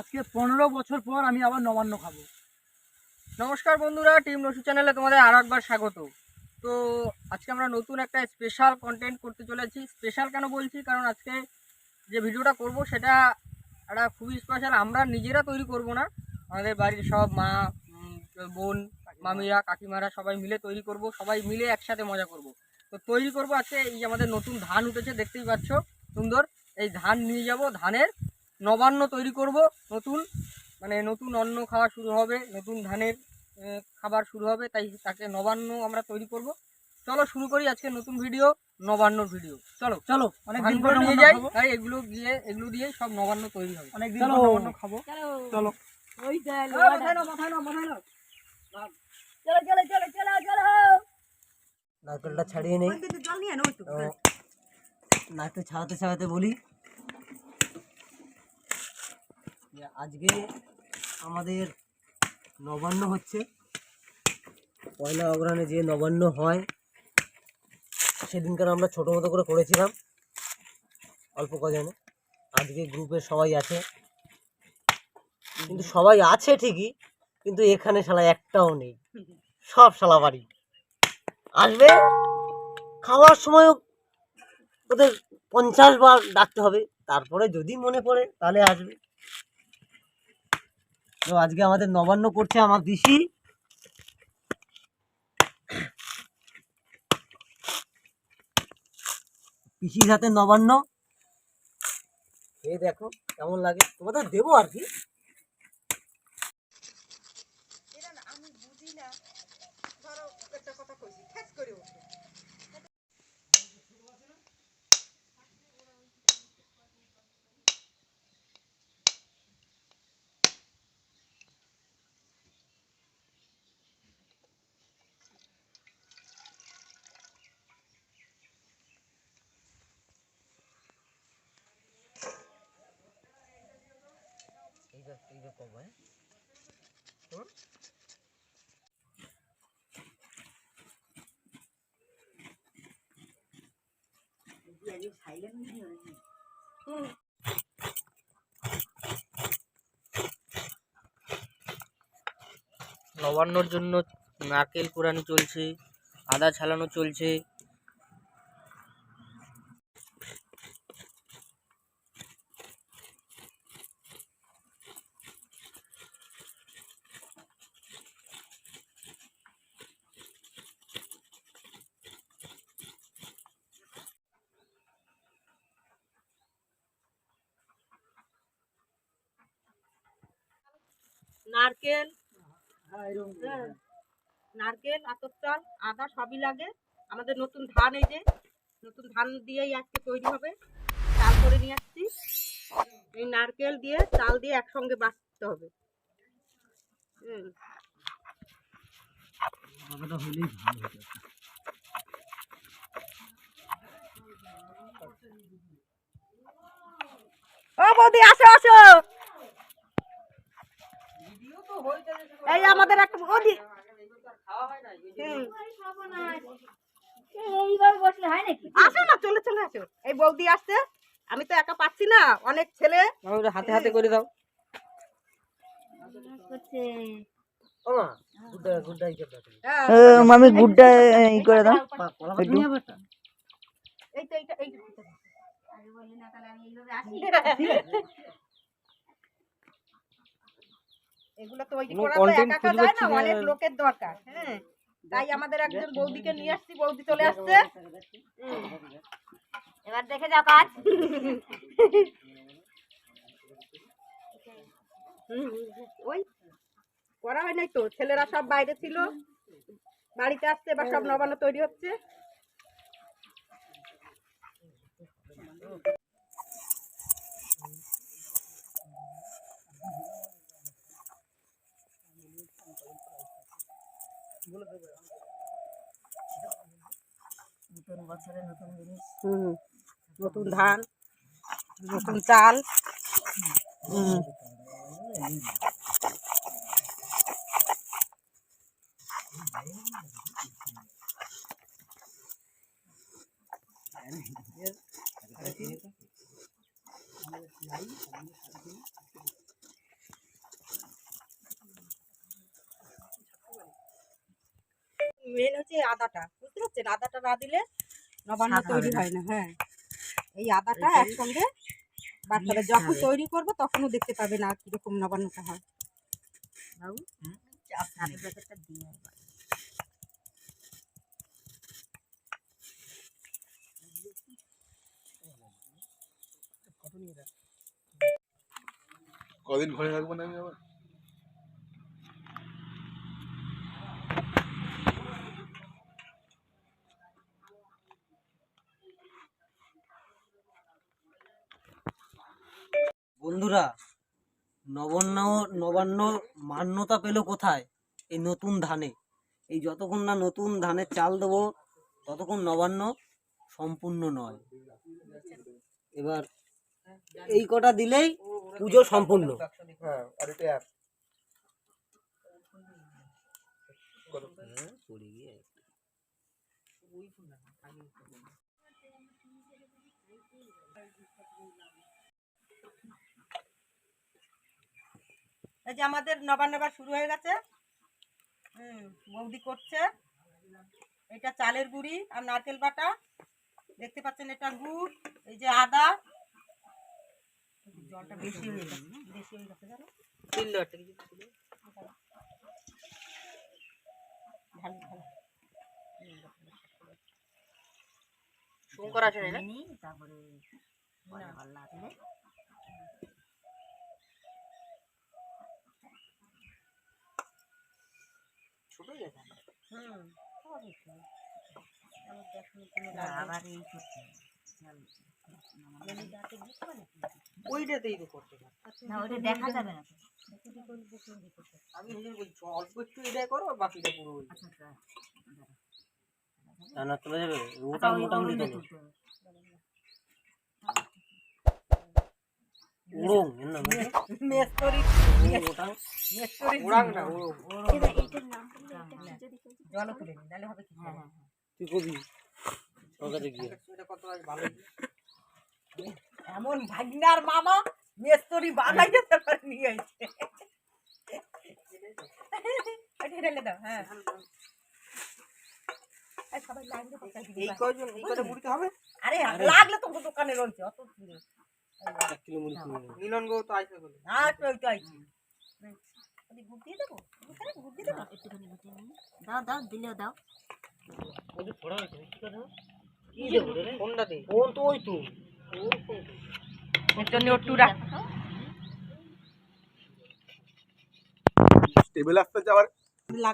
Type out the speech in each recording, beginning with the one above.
আজকে পনেরো বছর পর আমি আবার নবান্ন খাব। নমস্কার বন্ধুরা, টিম নসু চ্যানেলে তোমাদের আরও একবার স্বাগত। তো আজকে আমরা নতুন একটা স্পেশাল কন্টেন্ট করতে চলেছি। স্পেশাল কেন বলছি? কারণ আজকে যে ভিডিওটা করব সেটা একটা খুবই স্পেশাল আমরা নিজেরা তৈরি করব না। আমাদের বাড়ির সব মা বোন, মামিরা, কাকিমারা সবাই মিলে তৈরি করব। সবাই মিলে একসাথে মজা করব। তো তৈরি করব আজকে। এই আমাদের নতুন ধান উঠেছে, দেখতেই পাচ্ছ। সুন্দর। এই ধান নিয়ে যাব। ধানের নবান্ন তৈরি করব নতুন মানে নতুন অন্ন খাওয়া শুরু হবে নতুন ধানের খাবার শুরু হবে তাই তাকে নবান্ন আমরা তৈরি করব। চলো শুরু করি আজকে নতুন ভিডিও নবান্নর ভিডিও। চলো চলো অনেক দিন পর নিয়ে যাই তাই এগুলো গিয়ে এগুলো দিয়ে সব নবান্ন তৈরি হবে। অনেক দিন পর নবান্ন খাব। চলো। ওই চলো চলো চলো চলো চলো নারকেলটা ছাড়িয়ে নেই। তো। নারকেল ছাড়াতে ছাড়াতে বলি যে আজকে আমাদের নবান্ন হচ্ছে। পয়লা অগ্রহণে যে নবান্ন হয়, সেদিনকার আমরা ছোটো মতো করে করেছিলাম, অল্প কজনে। আজকে গ্রুপে সবাই আছে। কিন্তু সবাই আছে ঠিকই, কিন্তু এখানে শালা একটাও নেই। সব শালা বাড়ি। আসবে, খাওয়ার সময় ওদের পঞ্চাশ বার ডাকতে হবে। তারপরে যদি মনে পড়ে, তাহলে আসবে। তো আজকে আমাদের নবান্ন করছে আমার দিশি। পিসির হাতে নবান্ন। এই দেখো, কেমন লাগে? তোমাদের দেবো আর কি? হ্যাঁ? নবান্নর জন্য নারকেল কোরানো চলছে আদা ছালানো চলছে নারকেল হ্যাঁ, নারকেল আতপ চাল আদা সবই লাগে। আমাদের নতুন ধান এই যে নতুন ধান দিয়েই আজকে তৈরি হবে। চাল করে নিয়ে আসছি। এই নারকেল দিয়ে চাল দিয়ে একসঙ্গে বাছতে হবে। ও বৌদি আসো আসো। এই আমাদের একটা বৌদি হুম। এইভাবে বসলে হয় নাকি আসো না চলে চলে আসো। এই বৌদি আসছে। আমি তো একা পাচ্ছি না অনেক ছেলে। হাতে হাতে করে দাও। গুড্ডা গুড্ডা মামি গুডটা ই করে দাও? এই তো এইটা এই আরে বললি না তাহলে আমি এইভাবে আসি এগুলো করা তো একা একা যায় না। অনেক লোকের দরকার হ্যাঁ। তাই আমাদের একজন বৌদিকে নিয়ে আসছি বৌদি চলে আসছে। এবার দেখে যাও কাজ। ওই করা হয় নাই তো ছেলেরা সব বাইরে ছিল বাড়িতে আসছে বা সব নবান্ন তৈরি হচ্ছে। হুম নতুন ধান নতুন চাল হুম মেন হচ্ছে এই আদাটা বুঝতে পারছেন? আদাটা না দিলে নবান্ন তৈরি হয় না হ্যাঁ। এই আদাটা একসঙ্গে বাচ্চারা যখন তৈরি করব তখনও দেখতে পাবে না কীরকম নবান্নটা হয়। কদিন ঘরে থাকব না আমি আবার? বন্ধুরা নবান্ন নবান্ন মান্যতা পেল কোথায়? এই নতুন ধানে। এই যতক্ষণ না নতুন ধানের চাল দেবো ততক্ষণ নবান্ন সম্পূর্ণ নয়। এবার এই কটা দিলেই পুজো সম্পূর্ণ। হ্যাঁ এই যে আমাদের নবান্ন এবার শুরু হয়ে গেছে। হুম বৌদি করছে। এটা চালের গুঁড়ি আর নারকেল বাটা। দেখতে পাচ্ছেন এটা গুড় এই যে আদা। জলটা বেশি হয়ে গেছে বেশি হয়ে গেছে জানো? ভালো ভালো। শঙ্কর না তারপরে পরে আবার লাগলে হুম। আবার এই করতে ওইটাতেই তো করতে না ওটা দেখা যাবে না। আমি বলছি অল্প একটু এটা করো বাকিটা পুরো আচ্ছা আচ্ছা যাবে। ওটা আচ্ছা, ওই মোটামুটি। উড়ং নাম মেস্তরি ওটা। মেস্তরি ওরাং না ও জলও তুলে নি নাহলে হবে কি হ্যাঁ হ্যাঁ হ্যাঁ। তুই কবি? ওর গিয়ে। কত ভালো এমন ভাগনার মামা মেস্তরি বানাইতে তারপর নিয়ে আইছে ঢেলে দাও হ্যাঁ। সবাই লাগলে কোথায় এই কয়জন? এই কয়টা মুড়িতে হবে? আরে লাগলে তো দোকানে রয়েছে অত। এক কিলো মুড়ি মিলন গো তো আইসে বলে। আর তো ওইটা আমি গুড় দিয়ে দেবো? একটুখানি নিই। দাও দাও দিলেও দাও।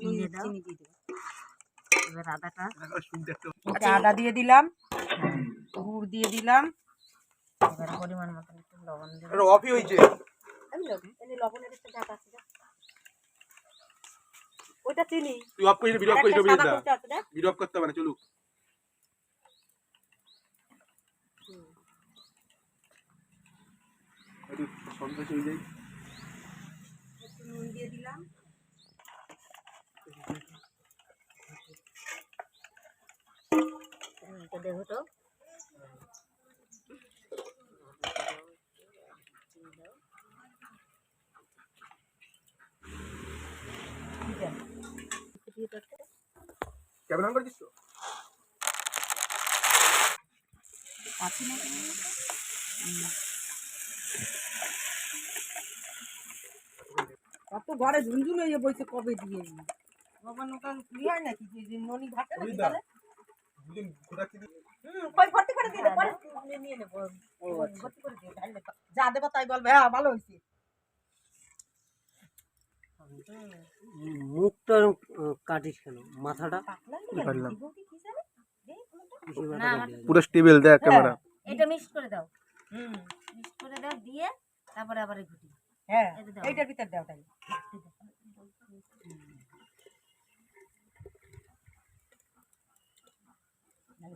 দিয়ে দিয়ে আচ্ছা আদা দিয়ে দিলাম। গুড় দিয়ে দিলাম। এবার পরিমাণ মতন একটু লবণ হয়েছে। আমি লবণের ওইটা চিনি। তুই অফ করে ভিডিও আর করে ভিডিও দা। আছে দেখ। ভিডিও অফ করতে হবে না চলুক। একটু সন্দেশ হয়ে যায়। একটু নুন দিয়ে দিলাম। দেখো তো। ক্যামেরা অন কত ঘরে ঝুনঝুন হয়ে বইছে কবে দিয়ে বাবা নৌকান কি হয় নাকি? যে যে ননি ঘাটে দুদিন ঘোরাচ্ছি হুম ভর্তি করে দিয়ে নিয়ে নেব। তো। যা দেবো তাই বলবে হ্যাঁ ভালো হয়েছে। মুখটা কাটিস কেন? মাথাটা? পারলাম। পুরো স্টেবল দেখ ক্যামেরা এটা মিক্স করে দাও। হুম মিক্স করে দাও দিয়ে তারপরে আবার ঘুটি। হ্যাঁ এইটার ভিতর দাও তাই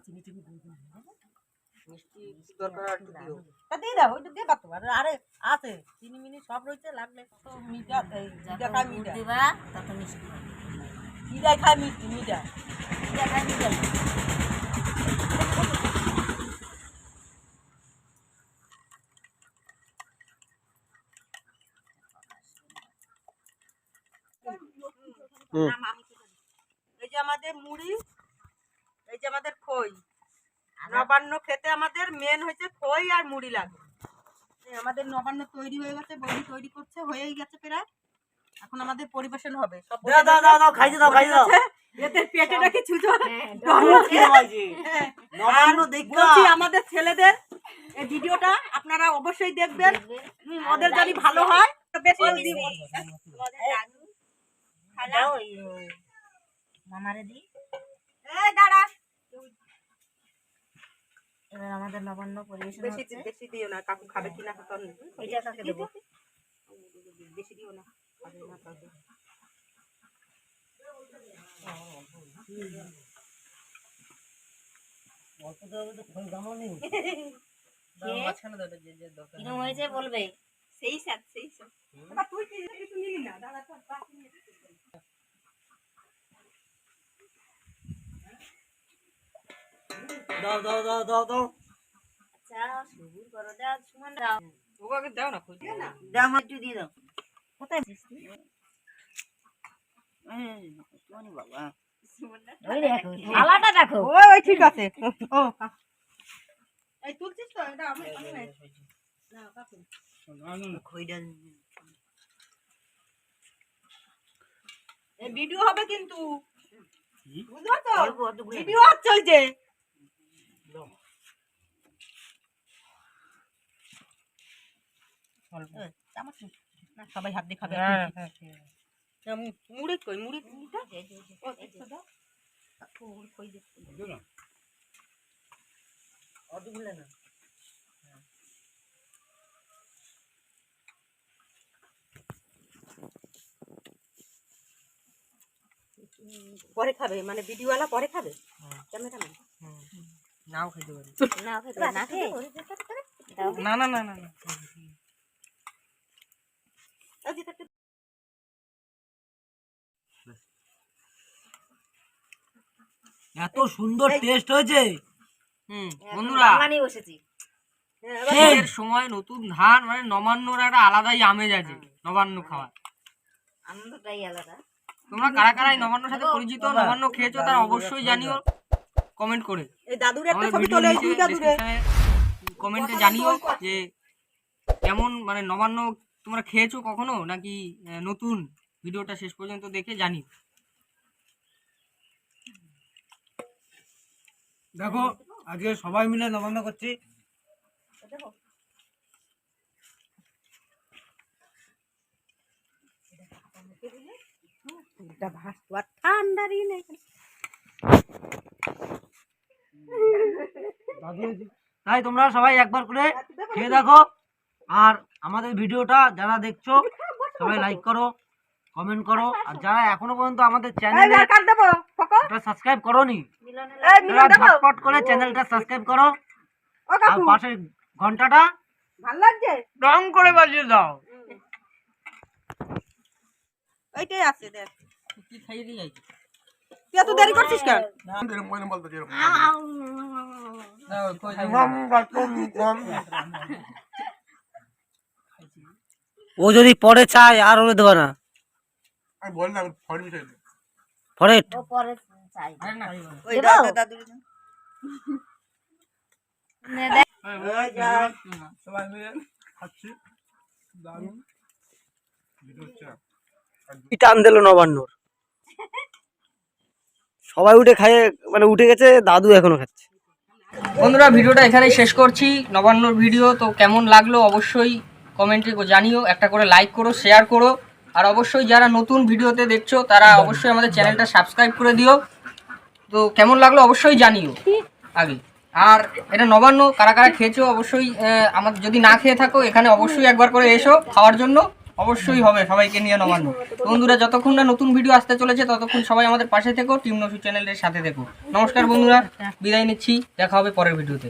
চিনি চিনি। মিষ্টি দরকার আর একটু দিও। তা দিয়ে দাও ওইটা দিয়ে পাতো আর আরে আছে চিনি মিনি সব রয়েছে লাগলে তো মিঠা এই মিঠা খায় মিঠা। দিবা তত মিষ্টি। হবে মিঠাই মিষ্টি মিঠা। মিঠা খাই মিঠা। এই যে আমাদের মুড়ি এই যে আমাদের খই। নবান্ন খেতে আমাদের মেন হচ্ছে খই আর মুড়ি লাগে আমাদের নবান্ন তৈরি হয়ে গেছে বৌদি তৈরি করছে হয়েই গেছে প্রায় এখন আমাদের পরিবেশন হবে সব দাও দাও দাও দাও খাইতে দাও খাইতে দাও এদের পেটে নাকি ছুঁচো খিদে পাইছে। হ্যাঁ। নবান্ন আর আমাদের ছেলেদের এই ভিডিওটা আপনারা অবশ্যই দেখবেন ওদের যদি ভালো হয় তো বেশি দিব মামারে দি এই দাঁড়া এবার আমাদের নবান্ন পরিবেশন বেশি হচ্ছে। বেশি দিও না কাকু খাবে কিনা তখন এটা কাকে দেবো? বেশি দিও না খাবে না হয়েছে বলবে? সেই স্যার সেই এবার তুই কি নিলি না? দাঁড়া তো বাকি নিয়ে দাও দাও দাও দাও দাও। আচ্ছা সবুর করো দাও সুমন দাও। ওকে দাও না খোঁজ দাও আমার একটু দিয়ে দাও। কোথায় আছিস তুই? এই, বাবা। ওই দেখো ওই ওই ঠিক আছে। ও এই তুলছিস তো? এটা আমি আমি না কাকু খইটা ভিডিও হবে কিন্তু। অল্প করে ভিডিও হচ্ছে হ্যাঁ, চামচ না, সবাই হাত দিয়ে খাবে। হ্যাঁ হ্যাঁ মুড়ি কই মুড়ি। অতগুলো না? পরে খাবে মানে ভিডিওওয়ালা পরে খাবে? ক্যামেরাম্যান? নাও খাইতে পারি। না খেতে না খেয়ে না না না না না এই যে একটা- এত সুন্দর টেস্ট হয়েছে। হুম বন্ধুরা হ্যাঁ, শীতের সময় নতুন ধান মানে নবান্নর একটা আলাদাই আমেজ আছে নবান্ন খাওয়ার। আনন্দটাই আলাদা। তোমরা কারা কারা এই নবান্নর সাথে পরিচিত? নবান্ন খেয়েছো তারা অবশ্যই জানিও কমেন্ট করে। এই দাদুর একটা ছবি তোলে এই দুই দাদুরে। কমেন্টে জানিও যে কেমন মানে নবান্ন তোমরা খেয়েছো কখনো? নাকি নতুন? ভিডিওটা শেষ পর্যন্ত দেখে জানিও। দেখো আজকে সবাই মিলে নবান্ন করছি। ঠান্ডারই নেই। তাই তোমরা সবাই একবার করে খেয়ে দেখো। আর আমাদের ভিডিওটা যারা দেখছ সবাই লাইক করো কমেন্ট করো। আর যারা এখনও পর্যন্ত আমাদের চ্যানেলে সাবস্ক্রাইব করোনি মিলনের ঝটপট করে চ্যানেলটা সাবস্ক্রাইব করো। ও আর কাকু ঘন্টাটা ভালো লাগছে? রং করে বাজিয়ে দাও। ওইটাই আছে দেখ। কি খাইয়ে দিয়ে যাই তুই এত দেরি করছিস কেন? এরকম এরকম বলতো যেরকম ও যদি পরে চায় আর ওরে দেবে না। আমি পরে ও পরে মিলে খাচ্ছি। দারুণ। টান দিল নবান্নর। সবাই উঠে খায় মানে উঠে গেছে দাদু এখনও খাচ্ছে। বন্ধুরা ভিডিওটা এখানেই শেষ করছি। নবান্নর ভিডিও তো কেমন লাগল অবশ্যই কমেন্টে জানিও। একটা করে লাইক করো শেয়ার করো। আর অবশ্যই যারা নতুন ভিডিওতে দেখছ তারা অবশ্যই আমাদের চ্যানেলটা সাবস্ক্রাইব করে দিও। তো কেমন লাগল অবশ্যই জানিও আগে। আর এটা নবান্ন, কারা কারা খেয়েছো অবশ্যই আমার যদি না খেয়ে থাকো, এখানে অবশ্যই একবার করে এসো খাওয়ার জন্য। অবশ্যই হবে সবাইকে নিয়ে নবান্ন। বন্ধুরা, যতক্ষণ না নতুন ভিডিও আসতে চলেছে, ততক্ষণ সবাই আমাদের পাশে থেকো, টিম নসু চ্যানেলের সাথে থেকো। নমস্কার বন্ধুরা, বিদায় নিচ্ছি, দেখা হবে পরের ভিডিওতে।